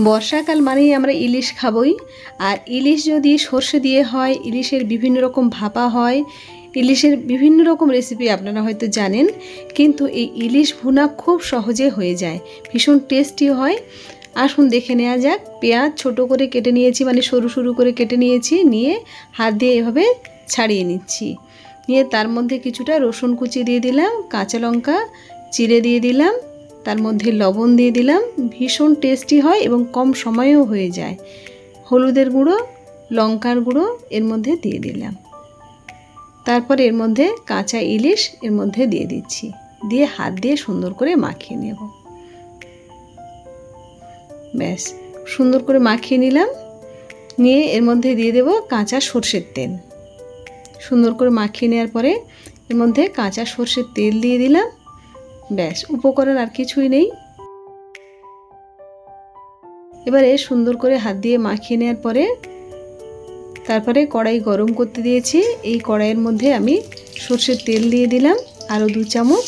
বর্ষাকাল মানেই আমরা ইলিশ খাবই। আর ইলিশ যদি সর্ষে দিয়ে হয়, ইলিশের বিভিন্ন রকম ভাপা হয়, ইলিশের বিভিন্ন রকম রেসিপি আপনারা হয়তো জানেন, কিন্তু এই ইলিশ ভুনা খুব সহজে হয়ে যায়। ভীষণ টেস্টি হয়। আসুন দেখে নেওয়া যাক। পেঁয়াজ ছোট করে কেটে নিয়েছি মানে সরু সরু করে কেটে নিয়েছি, নিয়ে হাত দিয়ে এভাবে ছাড়িয়ে নিচ্ছি। নিয়ে তার মধ্যে কিছুটা রসুন কুচি দিয়ে দিলাম, কাঁচা লঙ্কা চিড়ে দিয়ে দিলাম তার মধ্যে লবণ দিয়ে দিলাম, ভীষণ টেস্টি হয় এবং কম সময়েও হয়ে যায়। হলুদের গুঁড়ো, লঙ্কার গুঁড়ো এর মধ্যে দিয়ে দিলাম। তারপর এর মধ্যে কাঁচা ইলিশ এর মধ্যে দিয়ে দিচ্ছি। দিয়ে হাত দিয়ে সুন্দর করে মাখিয়ে নেব। ব্যাস, সুন্দর করে মাখিয়ে নিলাম। নিয়ে এর মধ্যে দিয়ে দেব কাঁচা সর্ষের তেল। সুন্দর করে মাখিয়ে নেওয়ার পরে এর মধ্যে কাঁচা সর্ষের তেল দিয়ে দিলাম। ব্যাস, উপকরণ আর কিছুই নেই। এবারে সুন্দর করে হাত দিয়ে মাখিয়ে নেওয়ার পরে তারপরে কড়াই গরম করতে দিয়েছি। এই কড়াইয়ের মধ্যে আমি সর্ষের তেল দিয়ে দিলাম, আরও দু চামচ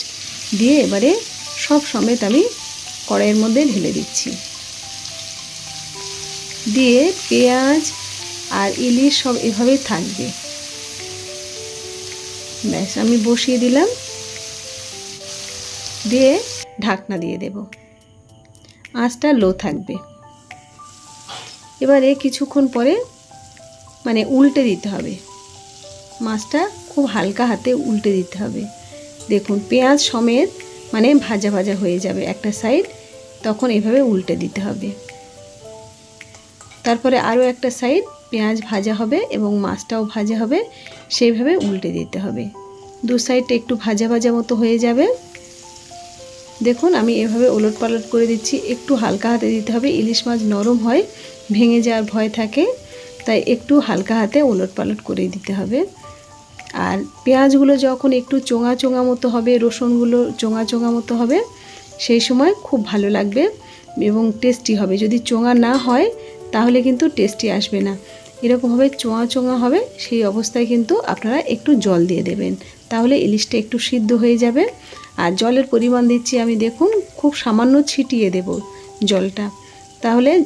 দিয়ে এবারে সব সমেত আমি কড়াইয়ের মধ্যে ঢেলে দিচ্ছি। দিয়ে পেঁয়াজ আর ইলিশ সব এভাবেই থাকবে। ব্যাস, আমি বসিয়ে দিলাম। দিয়ে ঢাকনা দিয়ে দেব। আঁচটা লো থাকবে। এবারে কিছুক্ষণ পরে মানে উল্টে দিতে হবে। মাছটা খুব হালকা হাতে উল্টে দিতে হবে। দেখুন, পেঁয়াজ সমেত মানে ভাজা ভাজা হয়ে যাবে একটা সাইড তখন এভাবে উল্টে দিতে হবে। তারপরে আরও একটা সাইড পেঁয়াজ ভাজা হবে এবং মাছটাও ভাজা হবে, সেইভাবে উল্টে দিতে হবে। দু সাইডটা একটু ভাজা ভাজা মতো হয়ে যাবে। দেখুন, আমি এভাবে ওলট পালট করে দিচ্ছি। একটু হালকা হাতে দিতে হবে। ইলিশ মাছ নরম হয়, ভেঙে যাওয়ার ভয় থাকে, তাই একটু হালকা হাতে ওলট পালট করে দিতে হবে। আর পেঁয়াজগুলো যখন একটু চোঙা চোঙা মতো হবে, রসুনগুলো চোঙা চোঙা মতো হবে, সেই সময় খুব ভালো লাগবে এবং টেস্টি হবে। যদি চোঙা না হয়, তাহলে কিন্তু টেস্টি আসবে না। এরকমভাবে চোঙা চোঙা হবে, সেই অবস্থায় কিন্তু আপনারা একটু জল দিয়ে দেবেন। তাহলে ইলিশটা একটু সিদ্ধ হয়ে যাবে। আর জলের পরিমাণ দিচ্ছি আমি, দেখুন, খুব সামান্য ছিটিয়ে দেব জলটা। তাহলে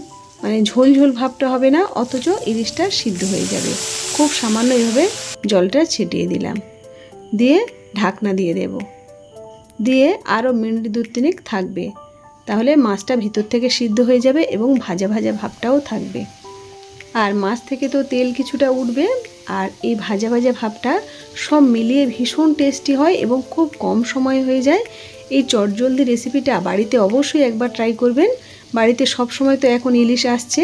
মানে ঝোল ঝোল ভাবটা হবে না, অথচ ইলিশটা সিদ্ধ হয়ে যাবে। খুব সামান্য এইভাবে জলটা ছিটিয়ে দিলাম। দিয়ে ঢাকনা দিয়ে দেব। দিয়ে আরও মিনিট দু তিনেক থাকবে। তাহলে মাছটা ভিতর থেকে সিদ্ধ হয়ে যাবে এবং ভাজা ভাজা ভাবটাও থাকবে। আর মাছ থেকে তো তেল কিছুটা উঠবে আর এই ভাজা ভাজা ভাবটা সব মিলিয়ে ভীষণ টেস্টি হয় এবং খুব কম সময় হয়ে যায়। এই চটজলদি রেসিপিটা বাড়িতে অবশ্যই একবার ট্রাই করবেন। বাড়িতে সব সময় তো এখন ইলিশ আসছে।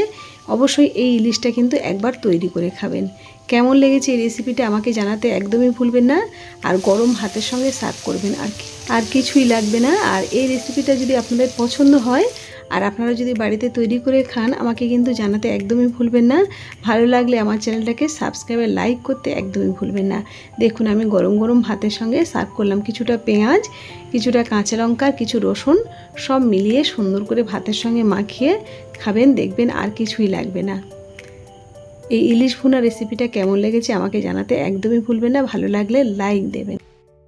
অবশ্যই এই ইলিশটা কিন্তু একবার তৈরি করে খাবেন। কেমন লেগেছে এই রেসিপিটা আমাকে জানাতে একদমই ভুলবেন না। আর গরম ভাতের সঙ্গে সার্ভ করবেন। আর আর কিছুই লাগবে না। আর এই রেসিপিটা যদি আপনাদের পছন্দ হয়, আর আপনারা যদি বাড়িতে তৈরি করে খান, আমাকে কিন্তু জানাতে একদমই ভুলবেন না। ভালো লাগলে আমার চ্যানেলটাকে সাবস্ক্রাইব আর লাইক করতে একদমই ভুলবেন না। দেখুন, আমি গরম গরম ভাতের সঙ্গে সার্ভ করলাম কিছুটা পেঁয়াজ, কিছুটা কাঁচা লঙ্কা, কিছু রসুন, সব মিলিয়ে সুন্দর করে ভাতের সঙ্গে মাখিয়ে খাবেন, দেখবেন আর কিছুই লাগবে না। এই ইলিশ ভুনা রেসিপিটা কেমন লেগেছে আমাকে জানাতে একদমই ভুলবেন না, ভালো লাগলে লাইক দেবেন।